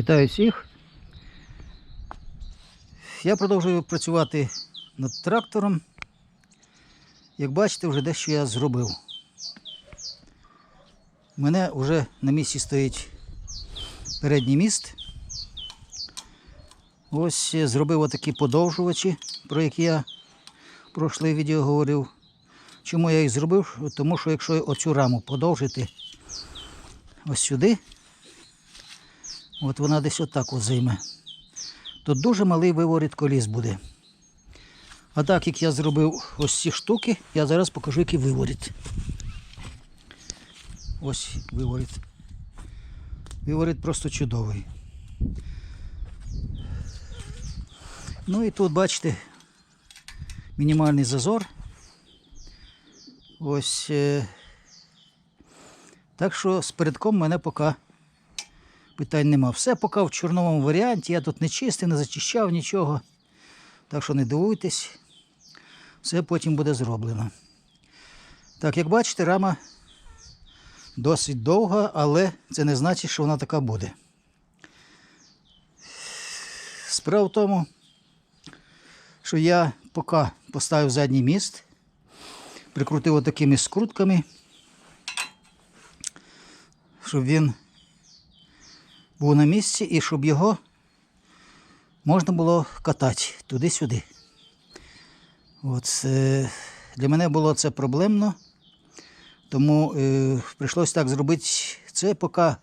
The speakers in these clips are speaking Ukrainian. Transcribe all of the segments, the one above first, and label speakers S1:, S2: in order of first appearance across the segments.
S1: Вітаю всіх. Я продовжую працювати над трактором. Як бачите, вже дещо я зробив. У мене вже на місці стоїть передній міст. Ось зробив отакі подовжувачі, про які я в прошле відео говорив. Чому я їх зробив? Тому що якщо оцю раму подовжити ось сюди, от вона десь отак от займе, то дуже малий виворіт коліс буде. А так як я зробив ось ці штуки, я зараз покажу, який виворіт. Ось виворіт. Виворіт просто чудовий. Ну і тут бачите мінімальний зазор. Ось. Е... Так що з передком мене поки питань нема. Все поки в чорновому варіанті. Я тут не чистив, не зачищав нічого. Так що не дивуйтесь. Все потім буде зроблено. Так, як бачите, рама досить довга, але це не значить, що вона така буде. Справа в тому, що я поки поставив задній міст, прикрутив отакими скрутками, щоб він був на місці і щоб його можна було катати туди-сюди. От, е, для мене було це проблемно, тому е, прийшлося так зробити. Це поки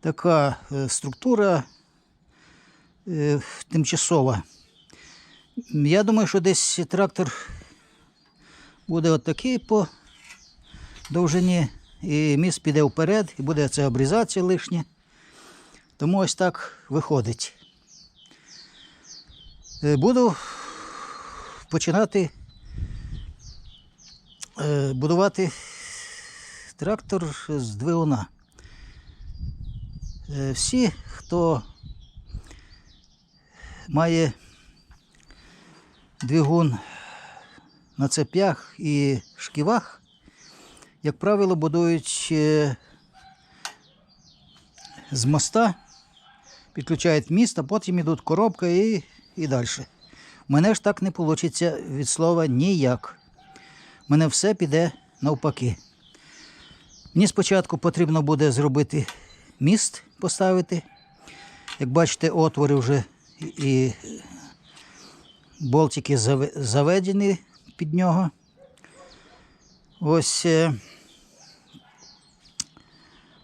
S1: така е, структура е, тимчасова. Я думаю, що десь трактор буде отакий по довжині, і міст піде вперед, і буде це обрізація лишня. Тому ось так виходить. Е, Буду починати е, будувати трактор з двигуна. Е, Всі, хто має двигун на цепях і шківах, як правило, будують з моста, підключають міст, а потім йдуть коробка і, і далі. У мене ж так не вийде від слова ніяк. У мене все піде навпаки. Мені спочатку потрібно буде зробити міст, поставити. Як бачите, отвори вже і- болтики заведені під нього. Ось. е,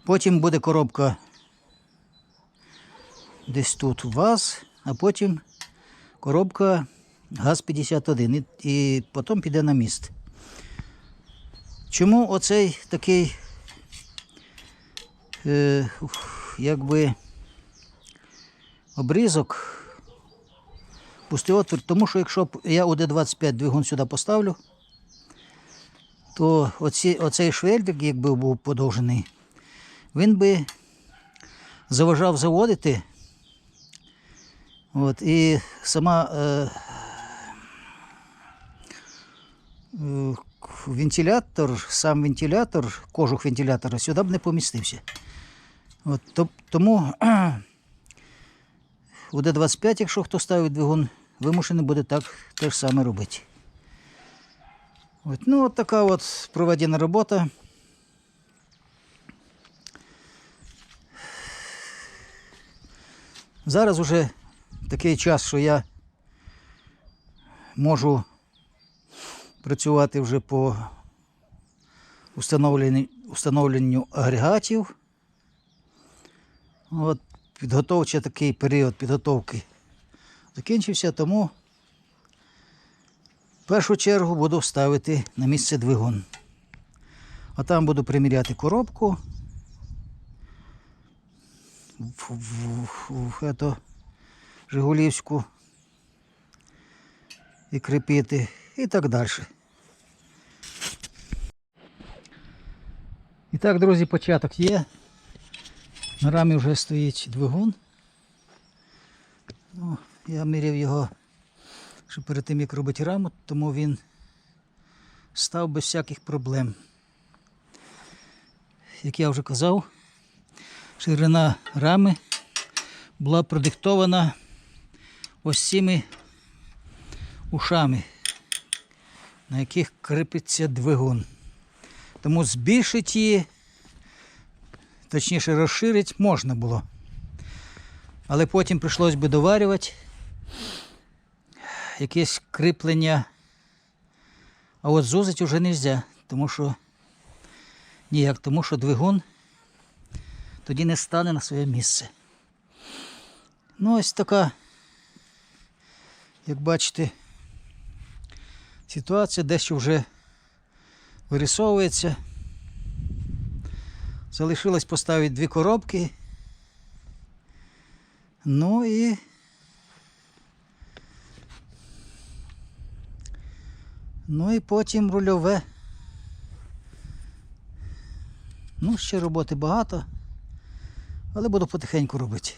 S1: Потім буде коробка десь тут у вас, а потім коробка ГАЗ-51 і, і потім піде на міст. Чому оцей такий е, якби обрізок пустий отвір? Тому що якщо я УД-25 двигун сюди поставлю, то оці, оцей швельдик, якби був подовжений, він би заважав заводити. От, і сама е, е, вентилятор, сам вентилятор, кожух вентилятора сюди б не помістився. От, то, тому у Д-25, якщо хто ставить двигун, вимушений буде так те ж саме робити. От, ну, от така от проведена робота. Зараз уже такий час, що я можу працювати вже по установленню, установленню агрегатів. От підготовчий такий період підготовки закінчився, тому в першу чергу буду ставити на місце двигун. А там буду приміряти коробку в, в, в, в ето, Жигулівську і кріпити і так далі. І так, друзі, початок є. На рамі вже стоїть двигун. Ну, я міряв його ще перед тим, як робити раму, тому він став без всяких проблем. Як я вже казав, ширина рами була продиктована ось цими ушами, на яких кріпиться двигун. Тому збільшити її, точніше розширити можна було. Але потім прийшлось би доварювати якесь кріплення. А от зузить уже не можна, тому що ніяк, тому що двигун тоді не стане на своє місце. Ну, ось така, як бачите, ситуація дещо вже вирисовується. Залишилось поставити дві коробки. Ну і Ну і потім рульове. Ну, ще роботи багато, але буду потихеньку робити.